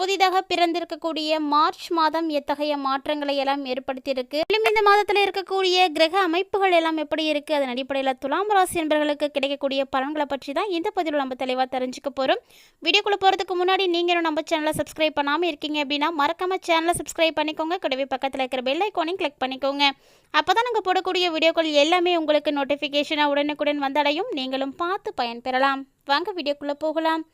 புதிதாக பிறந்திருக்கக்கூடிய மார்ச் மாதம் எத்தகைய மாற்றங்களை எல்லாம் ஏற்படுத்தியிருக்கு? மேலும் இந்த மாதத்தில் இருக்கக்கூடிய கிரக அமைப்புகள் எல்லாம் எப்படி இருக்கு? அதன் அடிப்படையில் துலாம் ராசி என்பவர்களுக்கு கிடைக்கக்கூடிய பலன்களை பற்றி தான் இந்த பதிவில் நம்ம தெளிவாக தெரிஞ்சுக்க போகிறோம் வீடியோக்குள்ள போகிறதுக்கு முன்னாடி நீங்களும் நம்ம சேனலை சப்ஸ்கிரைப் பண்ணாமல் இருக்கீங்க அப்படின்னா மறக்காம சேனலை சப்ஸ்கிரைப் பண்ணிக்கோங்க. கூடவே பக்கத்தில் இருக்கிற பெல் ஐக்கானையும் கிளிக் பண்ணிக்கோங்க. அப்போ தான் நாங்கள் போடக்கூடிய வீடியோக்கள் எல்லாமே உங்களுக்கு நோட்டிஃபிகேஷனாக உடனுக்குடன் வந்தடையும். நீங்களும் பார்த்து பயன்பெறலாம். வாங்க வீடியோக்குள்ளே போகலாம்.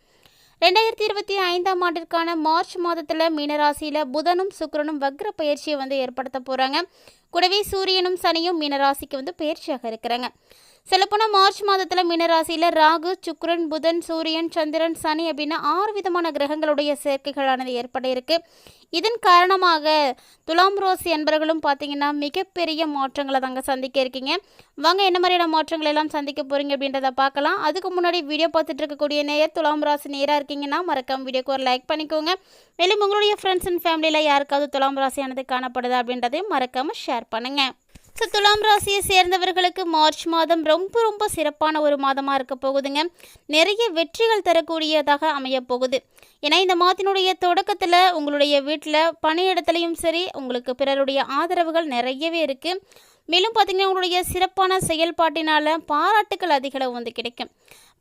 ரெண்டாயிரத்தி இருபத்தி ஐந்தாம் ஆண்டிற்கான மார்ச் மாதத்தில் மீனராசியில் புதனும் சுக்கரனும் வக்ர பயிற்சியை வந்து ஏற்படுத்த போகிறாங்க கூடவே சூரியனும் சனியும் மீனராசிக்கு வந்து பயிற்சியாக இருக்கிறாங்க. சொல்லப்போனால் மார்ச் மாதத்தில் மீனராசியில் ராகு சுக்ரன் புதன் சூரியன் சந்திரன் சனி அப்படின்னு ஆறு விதமான கிரகங்களுடைய சேர்க்கைகளானது ஏற்பட இருக்கு. இதன் காரணமாக துலாம் ராசி என்பர்களும் பார்த்தீங்கன்னா மிகப்பெரிய மாற்றங்களை தாங்க சந்திக்க இருக்கீங்க. வாங்க என்ன மாதிரியான மாற்றங்கள் எல்லாம் சந்திக்க போறீங்க அப்படின்றத பார்க்கலாம். அதுக்கு முன்னாடி வீடியோ பார்த்துட்டு இருக்கக்கூடிய நேயர் துலாம் ராசி நேராக இருக்கீங்கன்னா மறக்காம வீடியோக்கு ஒரு லைக் பண்ணிக்கோங்க. மேலும் உங்களுடைய ஃப்ரெண்ட்ஸ் அண்ட் ஃபேமிலியில் யாருக்காவது துலாம் ராசியானது காணப்படுதா அப்படின்றதையும் மறக்காம ஷேர் பண்ணுங்கள் ஸோ துலாம் ராசியை சேர்ந்தவர்களுக்கு மார்ச் மாதம் ரொம்ப ரொம்ப சிறப்பான ஒரு மாதமாக இருக்க போகுதுங்க. நிறைய வெற்றிகள் தரக்கூடியதாக அமைய போகுது. ஏன்னா இந்த மாதத்தினுடைய தொடக்கத்தில் உங்களுடைய வீட்டில் பணியிடத்துலையும் சரி உங்களுக்கு பிறருடைய ஆதரவுகள் நிறையவே இருக்குது மேலும் பார்த்திங்கன்னா உங்களுடைய சிறப்பான செயல்பாட்டினால் பாராட்டுக்கள் அதிக அளவு வந்து கிடைக்கும்.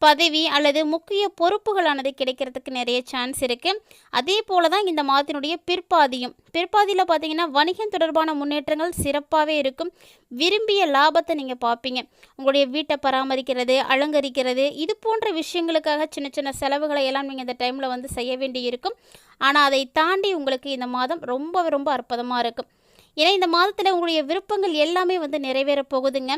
பதவி அல்லது முக்கிய பொறுப்புகளானது கிடைக்கிறதுக்கு நிறைய சான்ஸ் இருக்குது அதே போல தான் இந்த மாதத்தினுடைய பிற்பாதியும். பிற்பாதியில் பார்த்தீங்கன்னா வணிகம் தொடர்பான முன்னேற்றங்கள் சிறப்பாகவே இருக்கும். விரும்பிய லாபத்தை நீங்கள் பார்ப்பீங்க உங்களுடைய வீட்டை பராமரிக்கிறது அலங்கரிக்கிறது இது போன்ற விஷயங்களுக்காக சின்ன சின்ன செலவுகளை எல்லாம் நீங்கள் இந்த டைமில் வந்து செய்ய வேண்டி இருக்கும் ஆனால் அதை தாண்டி உங்களுக்கு இந்த மாதம் ரொம்ப ரொம்ப அற்புதமாக இருக்கும். ஏன்னா இந்த மாதத்தில் உங்களுடைய விருப்பங்கள் எல்லாமே வந்து நிறைவேற போகுதுங்க.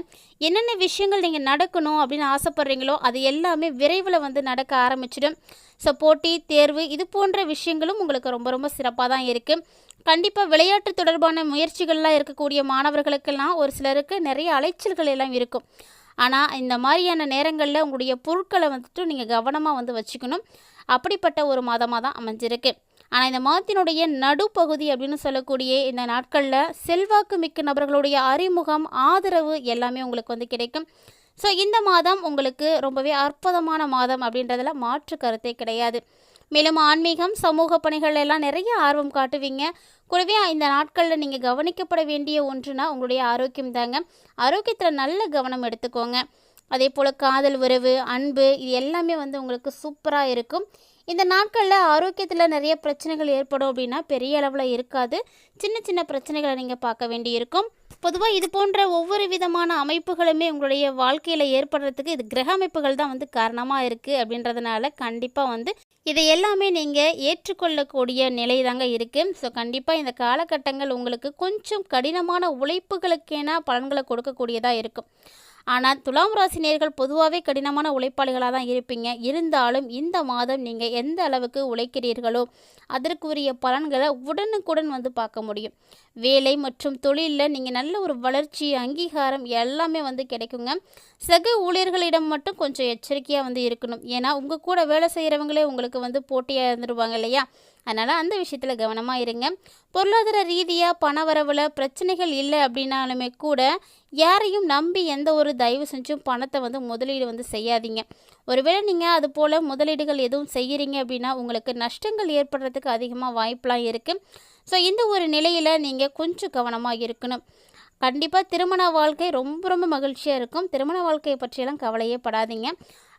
என்னென்ன விஷயங்கள் நீங்கள் நடக்கணும் அப்படின்னு ஆசைப்பட்றீங்களோ அது எல்லாமே விரைவில் வந்து நடக்க ஆரம்பிச்சிடும். ஸோ போட்டி தேர்வு இது போன்ற விஷயங்களும் உங்களுக்கு ரொம்ப ரொம்ப சிறப்பாக தான் இருக்குது கண்டிப்பாக விளையாட்டு தொடர்பான முயற்சிகள்லாம் இருக்கக்கூடிய மாணவர்களுக்கெல்லாம் ஒரு சிலருக்கு நிறைய அலைச்சல்கள் எல்லாம் இருக்கும். ஆனால் இந்த மாதிரியான நேரங்களில் உங்களுடைய பொருட்களை வந்துட்டு நீங்கள் கவனமாக வந்து வச்சுக்கணும். அப்படிப்பட்ட ஒரு மாதமாக தான் அமைஞ்சிருக்கு. ஆனால் இந்த மாதத்தினுடைய நடுப்பகுதி அப்படின்னு சொல்லக்கூடிய இந்த நாட்களில் செல்வாக்கு மிக்க நபர்களுடைய அறிமுகம் ஆதரவு எல்லாமே உங்களுக்கு வந்து கிடைக்கும். ஸோ இந்த மாதம் உங்களுக்கு ரொம்பவே அற்புதமான மாதம் அப்படின்றதுல மாற்று கருத்தே கிடையாது. மேலும் ஆன்மீகம் சமூக பணிகள் எல்லாம் நிறைய ஆர்வம் காட்டுவீங்க. கூடவே இந்த நாட்களில் நீங்கள் கவனிக்கப்பட வேண்டிய ஒன்றுனா உங்களுடைய ஆரோக்கியம் தாங்க. ஆரோக்கியத்தில் நல்ல கவனம் எடுத்துக்கோங்க. அதே போல் காதல் உறவு அன்பு இது எல்லாமே வந்து உங்களுக்கு சூப்பராக இருக்கும். இந்த நாட்களில் ஆரோக்கியத்தில் நிறைய பிரச்சனைகள் ஏற்படும் அப்படின்னா பெரிய அளவில் இருக்காது. சின்ன சின்ன பிரச்சனைகளை நீங்கள் பார்க்க வேண்டி இருக்கும் பொதுவாக இது போன்ற ஒவ்வொரு விதமான அமைப்புகளுமே உங்களுடைய வாழ்க்கையில் ஏற்படுறதுக்கு இது கிரக அமைப்புகள் தான் வந்து காரணமாக இருக்குது அப்படின்றதுனால கண்டிப்பாக வந்து இதை எல்லாமே நீங்கள் ஏற்றுக்கொள்ளக்கூடிய நிலை தாங்க இருக்குது ஸோ கண்டிப்பாக இந்த காலகட்டங்கள் உங்களுக்கு கொஞ்சம் கடினமான உழைப்புகளுக்கேனா பலன்களை கொடுக்கக்கூடியதாக இருக்கும். ஆனால் துலாம் ராசி நேர்கள் பொதுவாகவே கடினமான உழைப்பாளிகளாக தான் இருப்பீங்க. இருந்தாலும் இந்த மாதம் நீங்கள் எந்த அளவுக்கு உழைக்கிறீர்களோ அதற்குரிய பலன்களை உடனுக்குடன் வந்து பார்க்க முடியும். வேலை மற்றும் தொழிலில் நீங்கள் நல்ல ஒரு வளர்ச்சி அங்கீகாரம் எல்லாமே வந்து கிடைக்குங்க. சக ஊழியர்களிடம் மட்டும் கொஞ்சம் எச்சரிக்கையாக வந்து இருக்கணும். ஏன்னா உங்கள் கூட வேலை செய்கிறவங்களே உங்களுக்கு வந்து போட்டியாக இருந்துருவாங்க இல்லையா? அதனால் அந்த விஷயத்தில் கவனமாக இருங்க. பொருளாதார ரீதியாக பண வரவில் பிரச்சனைகள் இல்லை அப்படின்னாலுமே கூட யாரையும் நம்பி எந்த ஒரு தயவு செஞ்சும் பணத்தை வந்து முதலீடு வந்து செய்யாதீங்க. ஒருவேளை நீங்கள் அது போல் முதலீடுகள் எதுவும் செய்கிறீங்க அப்படின்னா உங்களுக்கு நஷ்டங்கள் ஏற்படுறதுக்கு அதிகமாக வாய்ப்பெலாம் இருக்குது ஸோ இந்த ஒரு நிலையில் நீங்கள் கொஞ்சம் கவனமாக இருக்கணும். கண்டிப்பாக திருமண வாழ்க்கை ரொம்ப ரொம்ப மகிழ்ச்சியாக இருக்கும். திருமண வாழ்க்கையை பற்றியெல்லாம் கவலையே படாதீங்க.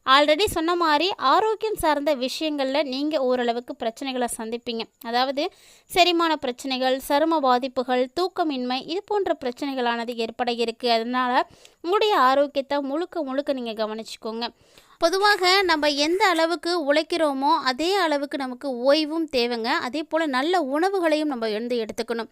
ஆல்ரெடி சொன்ன மாதிரி ஆரோக்கியம் சார்ந்த விஷயங்களில் நீங்கள் ஓரளவுக்கு பிரச்சனைகளை சந்திப்பீங்க. அதாவது செரிமான பிரச்சனைகள் சரும பாதிப்புகள் தூக்கமின்மை இது போன்ற பிரச்சனைகளானது ஏற்பட இருக்குது அதனால் உங்களுடைய ஆரோக்கியத்தை முழுக்க முழுக்க நீங்கள் கவனிச்சுக்கோங்க. பொதுவாக நம்ம எந்த அளவுக்கு உழைக்கிறோமோ அதே அளவுக்கு நமக்கு ஓய்வும் தேவைங்க. அதே போல் நல்ல உணவுகளையும் நம்ம எழுந்து எடுத்துக்கணும்.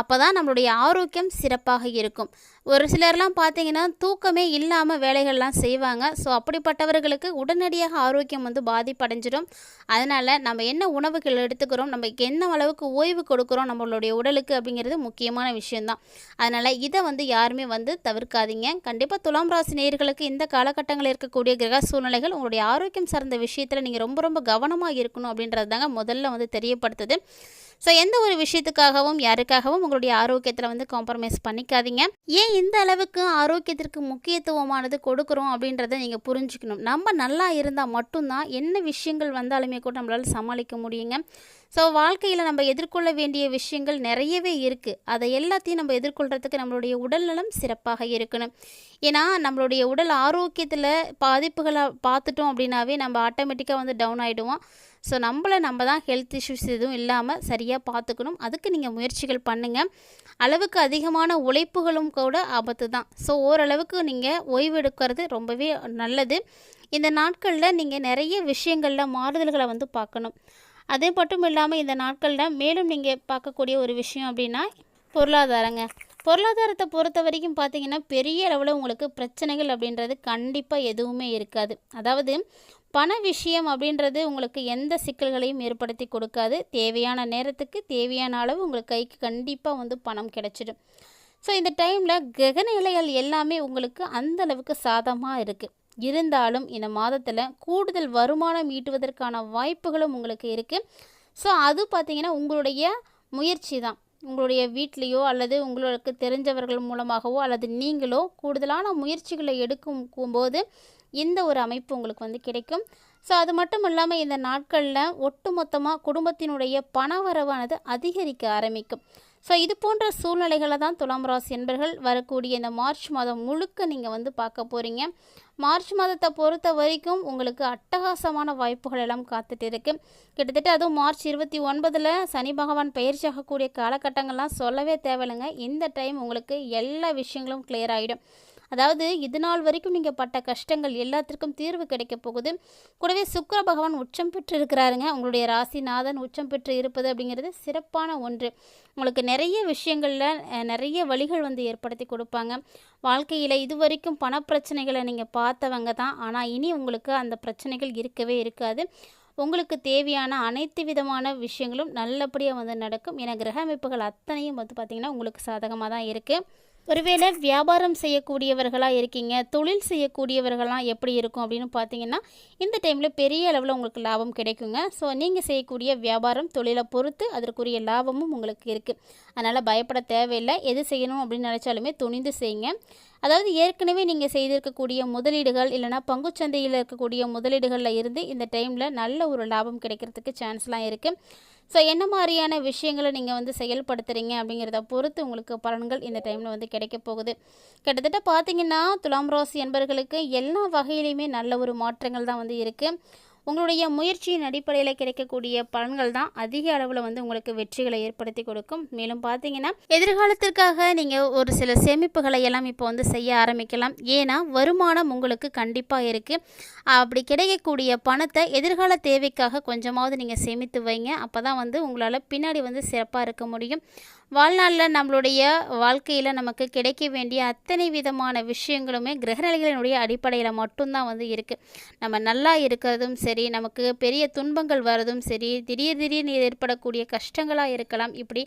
அப்போ தான் நம்மளுடைய ஆரோக்கியம் சிறப்பாக இருக்கும். ஒரு சிலர்லாம் பார்த்தீங்கன்னா தூக்கமே இல்லாமல் வேலைகள்லாம் செய்வாங்க. ஸோ அப்படிப்பட்டவர்களுக்கு உடனடியாக ஆரோக்கியம் வந்து பாதிப்படைஞ்சிடும். அதனால் நம்ம என்ன உணவுகள் எடுத்துக்கிறோம் நம்ம என்ன அளவுக்கு ஓய்வு கொடுக்குறோம் நம்மளுடைய உடலுக்கு அப்படிங்கிறது முக்கியமான விஷயம்தான். அதனால் இதை வந்து யாருமே வந்து தவிர்க்காதீங்க. கண்டிப்பாக துலாம் ராசி நேர்களுக்கு இந்த காலகட்டங்களில் இருக்கக்கூடிய கிரக சூழ்நிலைகள் உங்களுடைய ஆரோக்கியம் சார்ந்த விஷயத்தில் நீங்கள் ரொம்ப ரொம்ப கவனமாக இருக்கணும் அப்படின்றது தாங்க முதல்ல வந்து தெரியப்படுத்துது. ஸோ எந்த ஒரு விஷயத்துக்காகவும் யாருக்காகவும் உங்களுடைய ஆரோக்கியத்தில் வந்து காம்ப்ரமைஸ் பண்ணிக்காதீங்க. ஏன் இந்த அளவுக்கு ஆரோக்கியத்திற்கு முக்கியத்துவமானது கொடுக்குறோம் அப்படின்றத நீங்கள் புரிஞ்சுக்கணும். நம்ம நல்லா இருந்தால் மட்டும்தான் என்ன விஷயங்கள் வந்தாலுமே கூட நம்மளால் சமாளிக்க முடியுங்க. ஸோ வாழ்க்கையில் நம்ம எதிர்கொள்ள வேண்டிய விஷயங்கள் நிறையவே இருக்குது அதை எல்லாத்தையும் நம்ம எதிர்கொள்கிறதுக்கு நம்மளுடைய உடல்நலம் சிறப்பாக இருக்கணும். ஏன்னா நம்மளுடைய உடல் ஆரோக்கியத்தில் பாதிப்புகளை பார்த்துட்டோம் அப்படின்னாவே நம்ம ஆட்டோமேட்டிக்காக வந்து டவுன் ஆகிடுவோம் ஸோ நம்மளை நம்ம தான் ஹெல்த் இஷ்யூஸ் எதுவும் இல்லாமல் சரியாக பார்த்துக்கணும் அதுக்கு நீங்கள் முயற்சிகள் பண்ணுங்கள் அளவுக்கு அதிகமான உழைப்புகளும் கூட ஆபத்து தான். ஸோ ஓரளவுக்கு நீங்கள் ஓய்வெடுக்கிறது ரொம்பவே நல்லது. இந்த நாட்களில் நீங்கள் நிறைய விஷயங்களில் மாறுதல்களை வந்து பார்க்கணும். அதே மட்டும் இல்லாமல் இந்த நாட்களில் மேலும் நீங்கள் பார்க்கக்கூடிய ஒரு விஷயம் அப்படின்னா பொருளாதாரங்க. பொருளாதாரத்தை பொறுத்த வரைக்கும் பார்த்தீங்கன்னா பெரிய அளவில் உங்களுக்கு பிரச்சனைகள் அப்படின்றது கண்டிப்பாக எதுவுமே இருக்காது. அதாவது பண விஷயம் அப்படின்றது உங்களுக்கு எந்த சிக்கல்களையும் ஏற்படுத்தி கொடுக்காது. தேவையான நேரத்துக்கு தேவையான அளவு உங்களுக்கு கைக்கு கண்டிப்பாக வந்து பணம் கிடைச்சிடும். ஸோ இந்த டைமில் கிரகநிலைகள் எல்லாமே உங்களுக்கு அந்த அளவுக்கு சாதமாக இருக்குது இருந்தாலும் இந்த மாதத்தில் கூடுதல் வருமானம் ஈட்டுவதற்கான வாய்ப்புகளும் உங்களுக்கு இருக்குது ஸோ அது பார்த்திங்கன்னா உங்களுடைய முயற்சி தான். உங்களுடைய வீட்லேயோ அல்லது உங்களுக்கு தெரிஞ்சவர்கள் மூலமாகவோ அல்லது நீங்களோ கூடுதலான முயற்சிகளை எடுக்கும் போது இந்த ஒரு அமைப்பு உங்களுக்கு வந்து கிடைக்கும். ஸோ அது மட்டும் இல்லாமல் இந்த நாட்களில் ஒட்டுமொத்தமாக குடும்பத்தினுடைய பண வரவானது அதிகரிக்க ஆரம்பிக்கும். ஸோ இது போன்ற சூழ்நிலைகளை தான் துலாம் ராசி என்பர்கள் வரக்கூடிய இந்த மார்ச் மாதம் முழுக்க நீங்கள் வந்து பார்க்க போகிறீங்க மார்ச் மாதத்தை பொறுத்த வரைக்கும் உங்களுக்கு அட்டகாசமான வாய்ப்புகள் எல்லாம் காத்துட்டு இருக்கு. கிட்டத்தட்ட அதுவும் மார்ச் இருபத்தி ஒன்பதில் சனி பகவான் பயிற்சியாகக்கூடிய காலகட்டங்கள்லாம் சொல்லவே தேவையில்லைங்க. இந்த டைம் உங்களுக்கு எல்லா விஷயங்களும் கிளியர் ஆகிடும் அதாவது இது நாள் வரைக்கும் நீங்கள் பட்ட கஷ்டங்கள் எல்லாத்திற்கும் தீர்வு கிடைக்க போகுது. கூடவே சுக்கர பகவான் உச்சம் பெற்று இருக்கிறாருங்க உங்களுடைய ராசிநாதன் உச்சம் பெற்று இருப்பது அப்படிங்கிறது சிறப்பான ஒன்று. உங்களுக்கு நிறைய விஷயங்களில் நிறைய வழிகள் வந்து ஏற்படுத்தி கொடுப்பாங்க. வாழ்க்கையில் இது வரைக்கும் பணப்பிரச்சனைகளை நீங்கள் பார்த்தவங்க தான். ஆனால் இனி உங்களுக்கு அந்த பிரச்சனைகள் இருக்கவே இருக்காது. உங்களுக்கு தேவையான அனைத்து விதமான விஷயங்களும் நல்லபடியாக வந்து நடக்கும். என கிரக அமைப்புகள் அத்தனையும் வந்து பார்த்திங்கன்னா உங்களுக்கு சாதகமாக தான் இருக்குது ஒருவேளை வியாபாரம் செய்யக்கூடியவர்களாக இருக்கீங்க தொழில் செய்யக்கூடியவர்களாக எப்படி இருக்கும் அப்படின்னு பார்த்தீங்கன்னா இந்த டைமில் பெரிய அளவில் உங்களுக்கு லாபம் கிடைக்குங்க. ஸோ நீங்கள் செய்யக்கூடிய வியாபாரம் தொழிலை பொறுத்து அதற்குரிய லாபமும் உங்களுக்கு இருக்குது அதனால் பயப்பட தேவையில்லை. எது செய்யணும் அப்படின்னு நினச்சாலுமே துணிந்து செய்யுங்க. அதாவது ஏற்கனவே நீங்கள் செய்திருக்கக்கூடிய முதலீடுகள் இல்லைனா பங்குச்சந்தையில் இருக்கக்கூடிய முதலீடுகளில் இருந்து இந்த டைமில் நல்ல ஒரு லாபம் கிடைக்கிறதுக்கு சான்ஸ்லாம் இருக்குது ஸோ என்ன மாதிரியான விஷயங்களை நீங்கள் வந்து செயல்படுத்துகிறீங்க அப்படிங்கிறத பொறுத்து உங்களுக்கு பலன்கள் இந்த டைமில் வந்து கிடைக்க போகுது. கிட்டத்தட்ட பார்த்தீங்கன்னா துலாம் ராசி என்பவர்களுக்கு எல்லா வகையிலையுமே நல்ல ஒரு மாற்றங்கள் தான் வந்து இருக்குது உங்களுடைய முயற்சியின் அடிப்படையில் கிடைக்கக்கூடிய பலன்கள் தான் அதிக அளவில் வந்து உங்களுக்கு வெற்றிகளை ஏற்படுத்தி கொடுக்கும். மேலும் பார்த்தீங்கன்னா எதிர்காலத்திற்காக நீங்கள் ஒரு சில சேமிப்புகளை எல்லாம் இப்போ வந்து செய்ய ஆரம்பிக்கலாம். ஏன்னா வருமானம் உங்களுக்கு கண்டிப்பாக இருக்குது அப்படி கிடைக்கக்கூடிய பணத்தை எதிர்கால தேவைக்காக கொஞ்சமாவது நீங்கள் சேமித்து வைங்க. அப்போ தான் வந்து உங்களால் பின்னாடி வந்து சிறப்பாக இருக்க முடியும். வாழ்நாளில் நம்மளுடைய வாழ்க்கையில் நமக்கு கிடைக்க வேண்டிய அத்தனை விதமான விஷயங்களுமே கிரகநிலைகளினுடைய அடிப்படையில் மட்டும்தான் வந்து இருக்குது நம்ம நல்லா இருக்கிறதும் சரி நமக்கு பெரிய துன்பங்கள் வர்றதும் சரி திடீர் திடீர்னு ஏற்படக்கூடிய கஷ்டங்களாக இருக்கலாம். இப்படி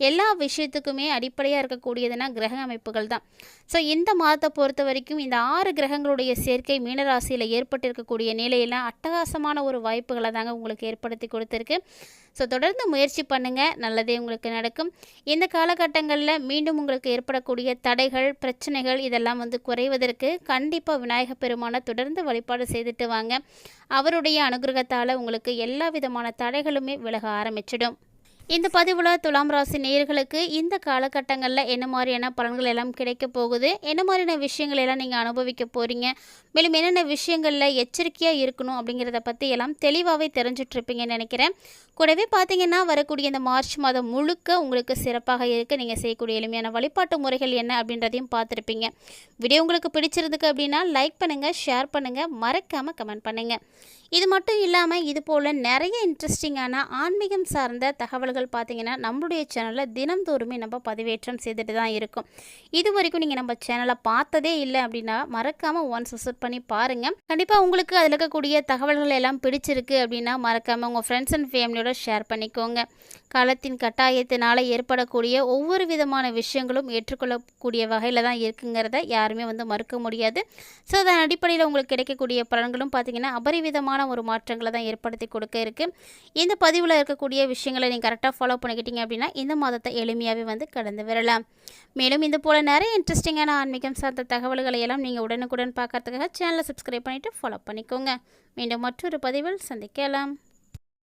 எல்லா விஷயத்துக்குமே அடிப்படையாக இருக்கக்கூடியதுனா கிரக அமைப்புகள் தான். ஸோ இந்த மாதத்தை பொறுத்த வரைக்கும் இந்த ஆறு கிரகங்களுடைய சேர்க்கை மீனராசியில் ஏற்பட்டிருக்கக்கூடிய நிலையில் அட்டகாசமான ஒரு வாய்ப்புகளை தாங்க உங்களுக்கு ஏற்படுத்தி கொடுத்துருக்கு. ஸோ தொடர்ந்து முயற்சி பண்ணுங்கள் நல்லதே உங்களுக்கு நடக்கும். இந்த காலகட்டங்களில் மீண்டும் உங்களுக்கு ஏற்படக்கூடிய தடைகள் பிரச்சனைகள் இதெல்லாம் வந்து குறைவதற்கு கண்டிப்பாக விநாயகப் பெருமானை தொடர்ந்து வழிபாடு செய்துட்டு வாங்க. அவருடைய அனுகிரகத்தால் உங்களுக்கு எல்லா விதமான தடைகளுமே விலக ஆரம்பிச்சிடும். இந்த பதிவில் துலாம் ராசி நேர்களுக்கு இந்த காலகட்டங்களில் என்ன மாதிரியான பலன்கள் எல்லாம் கிடைக்க போகுது? என்ன மாதிரியான விஷயங்கள் எல்லாம் நீங்கள் அனுபவிக்க போகிறீங்க மேலும் என்னென்ன விஷயங்களில் எச்சரிக்கையாக இருக்கணும் அப்படிங்கிறத பற்றி எல்லாம் தெளிவாகவே தெரிஞ்சிட்ருப்பீங்கன்னு நினைக்கிறேன். கூடவே பார்த்தீங்கன்னா வரக்கூடிய இந்த மார்ச் மாதம் முழுக்க உங்களுக்கு சிறப்பாக இருக்க. நீங்கள் செய்யக்கூடிய எளிமையான வழிபாட்டு முறைகள் என்ன அப்படின்றதையும் பார்த்துருப்பீங்க. வீடியோ உங்களுக்கு பிடிச்சிருந்துக்கு அப்படின்னா லைக் பண்ணுங்கள் ஷேர் பண்ணுங்கள் மறக்காமல் கமெண்ட் பண்ணுங்கள் இது மட்டும் இல்லாமல் இது போல் நிறைய இன்ட்ரெஸ்டிங்கான ஆன்மீகம் சார்ந்த தகவல்கள் பார்த்தீங்கன்னா நம்மளுடைய சேனலில் தினந்தோறுமே நம்ம பதிவேற்றம் செய்துட்டு தான் இருக்கும். இது வரைக்கும் நீங்கள் நம்ம சேனலை பார்த்ததே இல்லை அப்படின்னா மறக்காமல் ஒன்ஸ் விசிட் பண்ணி பாருங்கள் கண்டிப்பாக உங்களுக்கு அதில் இருக்கக்கூடிய தகவல்கள் எல்லாம் பிடிச்சிருக்கு அப்படின்னா மறக்காமல் உங்கள் ஃப்ரெண்ட்ஸ் அண்ட் ஃபேமிலியோட ஷேர் பண்ணிக்கோங்க. காலத்தின் கட்டாயத்தினால் ஏற்படக்கூடிய ஒவ்வொரு விதமான விஷயங்களும் ஏற்றுக்கொள்ளக்கூடிய வகையில் தான் இருக்குங்கிறத யாருமே வந்து மறுக்க முடியாது. ஸோ அதன் அடிப்படையில் உங்களுக்கு கிடைக்கக்கூடிய பலன்களும் பார்த்திங்கன்னா அபரிவிதமான ஒரு மாற்றங்களை தான் ஏற்படுத்தி கொடுக்க இருக்குது இந்த பதிவில் இருக்கக்கூடிய விஷயங்களை நீங்கள் கரெக்டாக கரெக்டாக ஃபாலோ பண்ணிக்கிட்டீங்க அப்படின்னா இந்த மாதத்தை எளிமையாகவே வந்து கடந்து வரலாம் மேலும் இது போல் நிறைய இன்ட்ரெஸ்டிங்கான ஆன்மீகம் சார்ந்த தகவல்களை எல்லாம் நீங்கள் உடனுக்குடன் பார்க்கறதுக்காக சேனலை சப்ஸ்கிரைப் பண்ணிவிட்டு ஃபாலோ பண்ணிக்கோங்க. மீண்டும் மற்றொரு பதிவில் சந்திக்கலாம்.